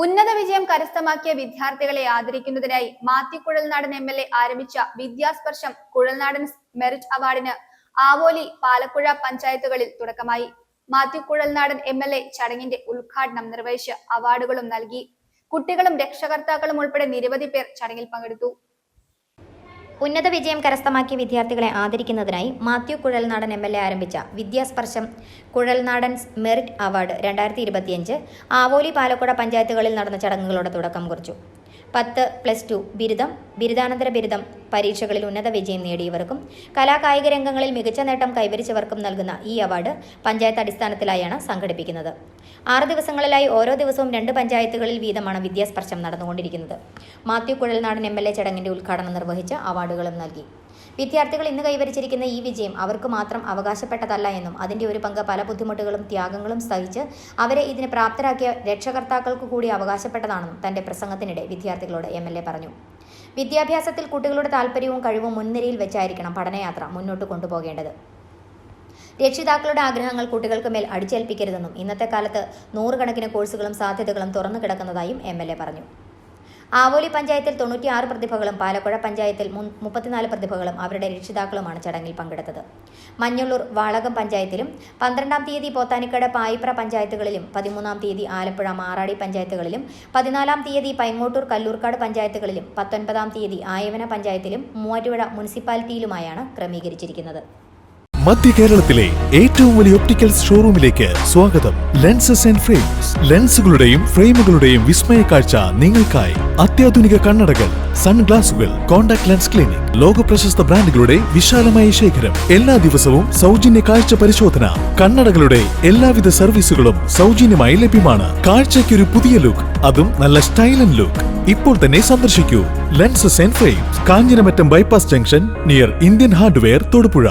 ഉന്നത വിജയം കരസ്ഥമാക്കിയ വിദ്യാർത്ഥികളെ ആദരിക്കുന്നതിനായി Mathew Kuzhalnadan M L A ആരംഭിച്ച വിദ്യാസ്പർശം കുഴൽനാടൻ മെറിറ്റ് അവാർഡിന് ആവോലി പാലക്കുഴ പഞ്ചായത്തുകളിൽ തുടക്കമായി. Mathew Kuzhalnadan M L A ചടങ്ങിന്റെ ഉദ്ഘാടനം നിർവഹിച്ച് അവാർഡുകളും നൽകി. കുട്ടികളും രക്ഷകർത്താക്കളും ഉൾപ്പെടെ നിരവധി പേർ ചടങ്ങിൽ പങ്കെടുത്തു. ഉന്നത വിജയം കരസ്ഥമാക്കിയ വിദ്യാർത്ഥികളെ ആദരിക്കുന്നതിനായി Mathew Kuzhalnadan M L A ആരംഭിച്ച വിദ്യാസ്പർശം കുഴൽനാടൻ മെറിറ്റ് അവാർഡ് രണ്ടായിരത്തി ഇരുപത്തിയഞ്ച് ആവോലി പാലക്കുട പഞ്ചായത്തുകളിൽ നടന്ന ചടങ്ങുകളോടെ തുടക്കം കുറിച്ചു. പത്ത് പ്ലസ് ടു ബിരുദം ബിരുദാനന്തര ബിരുദം പരീക്ഷകളിൽ ഉന്നത വിജയം നേടിയവർക്കും കലാകായിക രംഗങ്ങളിൽ മികച്ച നേട്ടം കൈവരിച്ചവർക്കും നൽകുന്ന ഈ അവാർഡ് പഞ്ചായത്ത് അടിസ്ഥാനത്തിലായാണ് സംഘടിപ്പിക്കുന്നത്. ആറ് ദിവസങ്ങളിലായി ഓരോ ദിവസവും രണ്ട് പഞ്ചായത്തുകളിൽ വീതമാണ് വിദ്യാസ്പർശം നടന്നുകൊണ്ടിരിക്കുന്നത്. Mathew Kuzhalnadan M L A ചടങ്ങിന്റെ ഉദ്ഘാടനം നിർവഹിച്ച് അവാർഡുകളും നൽകി. വിദ്യാർത്ഥികൾ ഇന്ന് കൈവരിച്ചിരിക്കുന്ന ഈ വിജയം അവർക്ക് മാത്രം അവകാശപ്പെട്ടതല്ല എന്നും അതിന്റെ ഒരു പങ്ക് പല ബുദ്ധിമുട്ടുകളും ത്യാഗങ്ങളും സഹിച്ച് അവരെ ഇതിന് പ്രാപ്തരാക്കിയ രക്ഷകർത്താക്കൾക്ക് കൂടി അവകാശപ്പെട്ടതാണെന്നും തന്റെ പ്രസംഗത്തിനിടെ വിദ്യാർത്ഥികളോട് എം പറഞ്ഞു. വിദ്യാഭ്യാസത്തിൽ കുട്ടികളുടെ താല്പര്യവും കഴിവും മുൻനിരയിൽ വെച്ചായിരിക്കണം പഠനയാത്ര മുന്നോട്ട് കൊണ്ടുപോകേണ്ടത്. രക്ഷിതാക്കളുടെ ആഗ്രഹങ്ങൾ കുട്ടികൾക്ക് മേൽ അടിച്ചേൽപ്പിക്കരുതെന്നും ഇന്നത്തെ കാലത്ത് നൂറുകണക്കിന് കോഴ്സുകളും സാധ്യതകളും തുറന്നു കിടക്കുന്നതായും എം പറഞ്ഞു. ആവോലി പഞ്ചായത്തിൽ തൊണ്ണൂറ്റിയാറ് പ്രതിഭകളും പാലക്കുഴ പഞ്ചായത്തിൽ മുപ്പത്തിനാല് പ്രതിഭകളും അവരുടെ രക്ഷിതാക്കളുമാണ് ചടങ്ങിൽ പങ്കെടുത്തത്. മഞ്ഞുള്ളൂർ വാളകം പഞ്ചായത്തിലും പന്ത്രണ്ടാം തീയതി പോത്താനിക്കട പായിപ്ര പഞ്ചായത്തുകളിലും പതിമൂന്നാം തീയതി ആലപ്പുഴ മാറാടി പഞ്ചായത്തുകളിലും പതിനാലാം തീയതി പൈങ്ങോട്ടൂർ കല്ലൂർക്കാട് പഞ്ചായത്തുകളിലും പത്തൊൻപതാം തീയതി ആയവന പഞ്ചായത്തിലും മൂവാറ്റുപുഴ മുനിസിപ്പാലിറ്റിയിലുമായാണ് ക്രമീകരിച്ചിരിക്കുന്നത്. മധ്യ കേരളത്തിലെ ഏറ്റവും വലിയ ഒപ്റ്റിക്കൽസ് ഷോറൂമിലേക്ക് സ്വാഗതം. ലെൻസസ് ആൻഡ് ഫ്രെയിംസ് ലെൻസുകളുടെയും ഫ്രെയിമുകളുടെയും വിസ്മയ കാഴ്ച നിങ്ങൾക്കായി അത്യാധുനിക കണ്ണടകൾ സൺഗ്ലാസുകൾ കോൺടാക്ട് ലെൻസ് ക്ലിനിക് ലോക പ്രശസ്ത ബ്രാൻഡുകളുടെ വിശാലമായ ശേഖരം. എല്ലാ ദിവസവും സൗജന്യ കാഴ്ച പരിശോധന കണ്ണടകളുടെ എല്ലാവിധ സർവീസുകളും സൗജന്യമായി ലഭ്യമാണ്. കാഴ്ചയ്ക്കൊരു പുതിയ ലുക്ക് അതും നല്ല സ്റ്റൈലൻ ലുക്ക് ഇപ്പോൾ തന്നെ സന്ദർശിക്കൂ. Lenses and frames Kanjiramattom bypass junction near Indian hardware Thodupuzha.